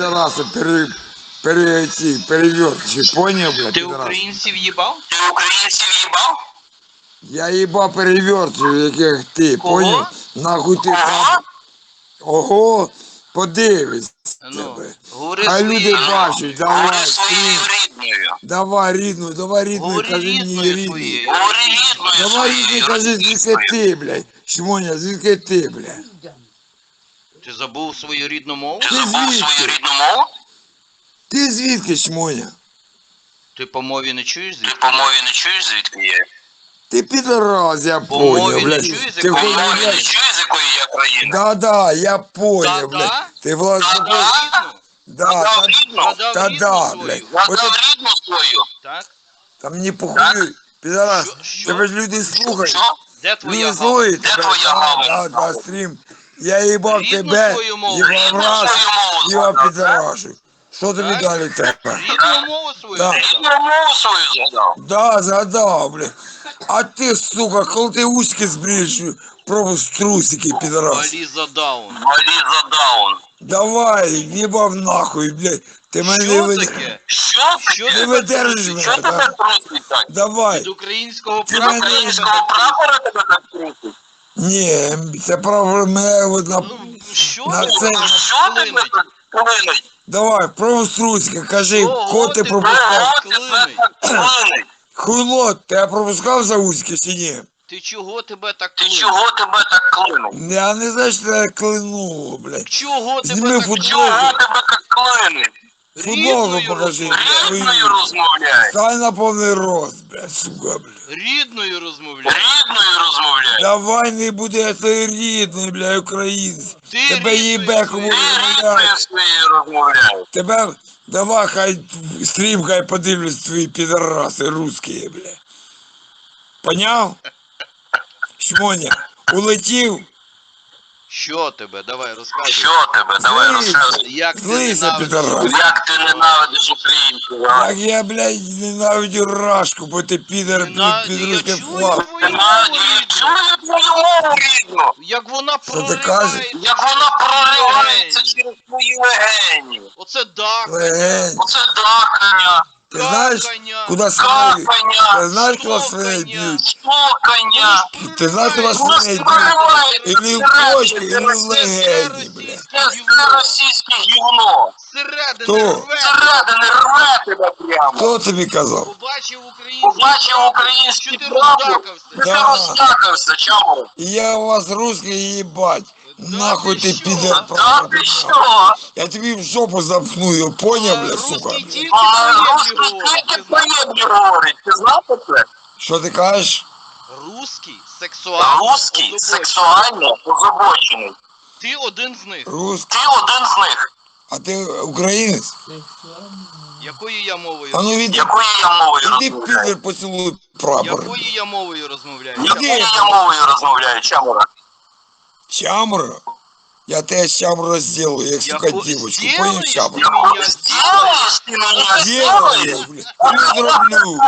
пидорасы, пере, пере, эти, перевертыши, понял, блядь, Ти пидорас? українців їбав? Ти українців їбав? Я ебал перевертышів, яких ти, Кого? понял? Нахуй ти Ага. Ого, подивись Ну, тебе. говори Хай своєю. люди бачать, давай, Говори своєю стрім. рідною. Давай рідну, давай рідну, Говори кажи мені рідною рідну. своєю. Говори рідною Давай рідну, своєю. кажи, звідки ти, блядь. Шмоня, звідки ти, блядь. Ти забув свою рідну мову? Ти Ти забув звідки? свою рідну мову? Ти звідки, Шмоня? Ти по мові не чуєш Ти по мові не чуєш, звідки є? Ти підораз, я По мові понял, не блядь. чуєш, Ти якої По мові не блядь. чуєш, з якої я країни? Да-да, я понял, Да-да? блядь. Ти власне... Да-да? Да, Згадав та, рідну? Згадав та рідну да, свою. блядь. Згадав рідну свою? Так? Там мені похуй, підорас. Що? Що? Тебе ж люди слухають. Що? Де твоя Люди слухають Де тебе. твоя Да, гава? да, да, стрім. Я їбав Рідну тебе, свою мову. їбав Рідну раз, свою мову їбав згадав. Що тобі Так? далі треба? Рідну мову свою Да. згадав? Мову свою згадав. Да, згадав, бля. А ти, сука, коли ти ушки збрієш, пробуй трусики, підорас. Валі за даун. Валі за даун. Давай, їбав нахуй, блядь. Ти мене не Що вид... таке? Що Що таке? Ти тебе видержиш мене, Що да? трусить так? Давай. Від українського Ти прапора мене Українського прапора тебе так трусить? Ні, це право мене на... Ну, що На це- Що клинить? клинить? Давай, пробуй кажи, Ого, кого ти ти пропускав? Тебе клинить? Хуйло, ти пропускав за узьки чи ні? Ти чого тебе так Ти клинить? чого тебе так клинить? Я не знаю, що тебе клинуло, блядь. Чого Зніми тебе так футбол. Чого клинить? тебе так клинить? Футболку Рідною покажи. розмовляй. Рідною розмовляй. Стань на повний рост, блядь, сука, блядь. Рідною розмовляй. Давай не буде цей рідний, бля, українець. Ти Тебе їбе кому розмовляй. Тебе, давай, хай стрім, хай подивлюсь твої підараси русські, бля. Поняв? Шмоня, улетів? Що тебе? Давай розказуй. Що тебе? Давай розказуй. Як ти ненавидиш підарас. Як ти ненавидиш українців? а? Як я, блядь, ненавидю рашку, бо ти підер під, Ненавиджу, під я русський чую флаг. твою мову Ненавидиш. рідну. Чую твою мову рідну. Як вона Що ти кажеш? проривається. Як вона проривається через твої легені. Оце. Легень. Оце дакання, Ти знаєш, Какання. куди свиней? знаєш, куди Що свиней коня? стукання. Ти знаєш, куди Просто свиней проривається Или в почки, или в це легені, блядь. Це все російське гівно. Зсередини Хто? рве. Тебе прямо. Хто тобі казав? Побачив український Побачив український що ти прапор. роздакався. Ти Да. розтякався, чому? Я у вас русський їбать. Да Нахуй ти підер. Да ти що? Я тобі в жопу запхну його, поняв, бля, сука? тільки А русський говорить. тільки Ти знаєш? поєдні говорить. Ти знав це? Що ти кажеш? Русський, сексуальний, Русський, сексуально озабочений. Ти один з них. Русський. Ти один з них. А ти українець? Якою я мовою? А ну від... Якою я мовою Іди розмовляю? підер поцілуй прапор. Якою я мовою розмовляю? Якою я мовою розмовляю, чамура? Чамра? Я тебе чамра сделаю, як, сука, Яко- девочку. Сделаешь Понял, ты чамра? меня? Сделаешь ты меня, Делаю, сделаешь? бля. Зроблю.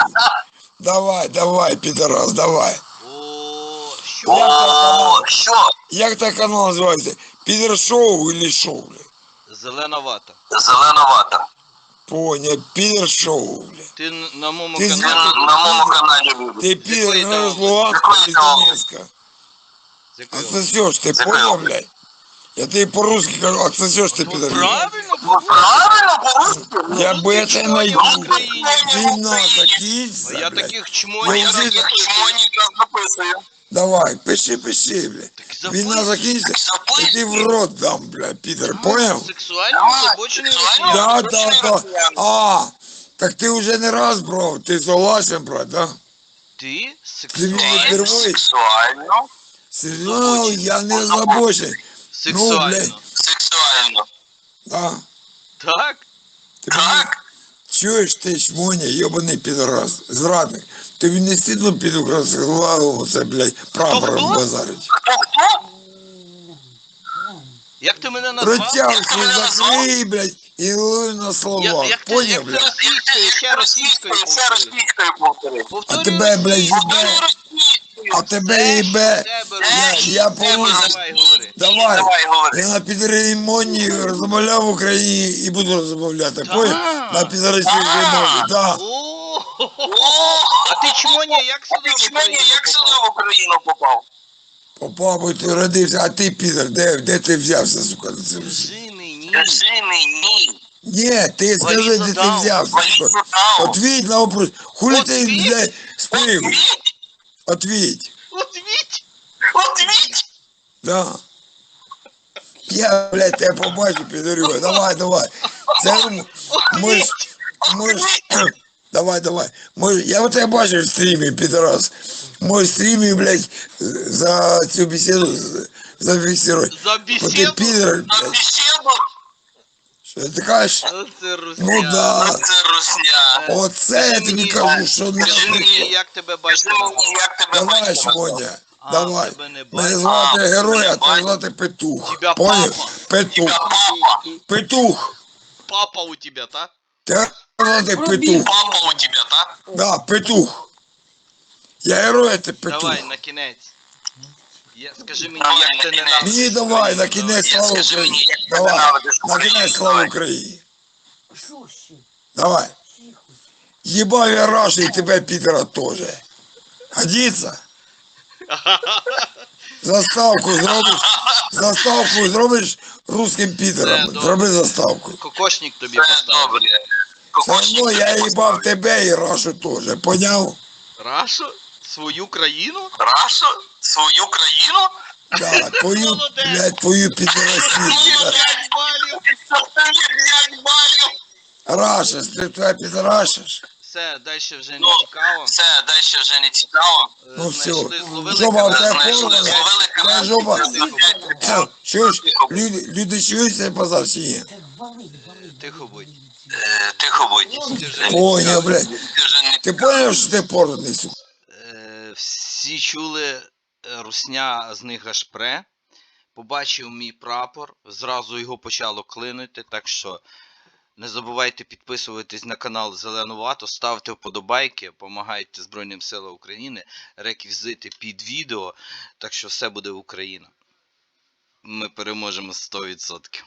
Давай, давай, підарас, давай. О, що? О, що? Як та канал називається? Підер шоу или шоу, бля? Зелена вата. Зеленовата. Понял, підер шоу, бля. Ти н- на моєму Ти Ти каналі. на моєму каналі любиш. Ти підер Якої не там? з Луганська Якої чи там? Донецька. Отсосешь, Закрыл. понял, блядь? Я тобі по-русски кажу, отсосешь ти Ну, підер. Правильно, Ну, правильно, по-русски. Я Ну, я в найду. Війна а я таких Ну, чмонів записую. Давай, пиши, пиши, Війна записуй. закінчиться, і ти в рот дам, блядь, підер, понял? Сексуально Давай, озабочений сексуально. росіян. Да, да, да. А, так ти вже не раз брав, ти согласен, брат, да? Ти Ти мені сексуально. Сексуально. Я не озабочений. Сексуально. Сексуально. Да. Так? Ти Так? чуєш ти шмоня, йобаний підраз, зрадник. Тобі не стидно під голову це, блядь, прапором базарить. Хто хто? Як ти мене назвав? Ротявки закрий, блядь, і луй на Я- слова. як ти- Поняв, як ти блядь? російською, ще російською Ще російською повтори. А тебе, блядь. Їбе. А тебе в тебе Я, помню. давай. Я на підремонні розмовляв в Україні і буду розмовляти. На. О, О, А ти чмоня, як сюди в Україну як сюди попав? в Україну попав? Попав, бо ти родився, а ти підер, де, де ти взявся, сука? Скажи мені. Скажи мені. Ні, ти скажи, де ти взявся. Отвіть на вопрос. Хули ти, блядь, спив? Отвіть. Отвіть. От віть. Отвіть. Да. Я, блядь, тебе побачу, підорю. Давай, давай. Це м- ми ж, ми ж, давай, давай. Ми, ж- я вот тебе бачив в стрімі, підраз. Мой стрімі, блядь, за цю бесіду з- зафіксируй. За Бо ти бесіду. підер, На блядь. Ти кажеш? Оце русня. Ну да. Це русня. Оце я тобі мені, кажу, що не. Мені, як тебе назвав? як тебе Давай? Шмоня, А, давай. тебе не звати А, Герой, а звати Петух. Тебя Поняв? папа. Петух. Тебя папа. Петух. Папа у тебе, та? Тебе звати Петух. Папа у тебя, так? Да, Петух. Я герой, а ти Петух. Давай, на кінець. Я, скажи мені, як ти ненавидиш Мені давай, на кінець слава скажи мені, Україні. як ти Давай, ненавидиш на Україну, кінець слава давай. Україні. Давай. Ебал я Рашу и тебя, Питера, тоже. Годится? Заставку зробиш, заставку зробиш русским Це Питером. добре. Зроби заставку. Кокошник тобі поставив. добре. Все одно я їбав тебе і Рашу теж, поняв? Рашу? Свою країну? Рашу? Свою країну? Да, твою, блядь, твою балів. П'ять балів. Раша, ти тебе підрашиш? Все, далі вже не Ну, цікаво. Все, далі вже не цікаво. Е, Ну, все. знайшли, зловили Жоба, карась. це Знайшли, порвано. зловили карась. жоба. Тихо, Чуєш, люди, люди чують цей базар чи ні? Тихо будь. Е, Тихо будь. Ти вже не Поняв, цікаво. блядь. Ти вже не Ти поняв, що ти порваний, сука? Е, Всі чули е, русня з них аж. Побачив мій прапор, зразу його почало клинити, так що не забувайте підписуватись на канал Зеленувато, ставте вподобайки, допомагайте Збройним силам України, реквізити під відео, так що все буде Україна. Ми переможемо 100%.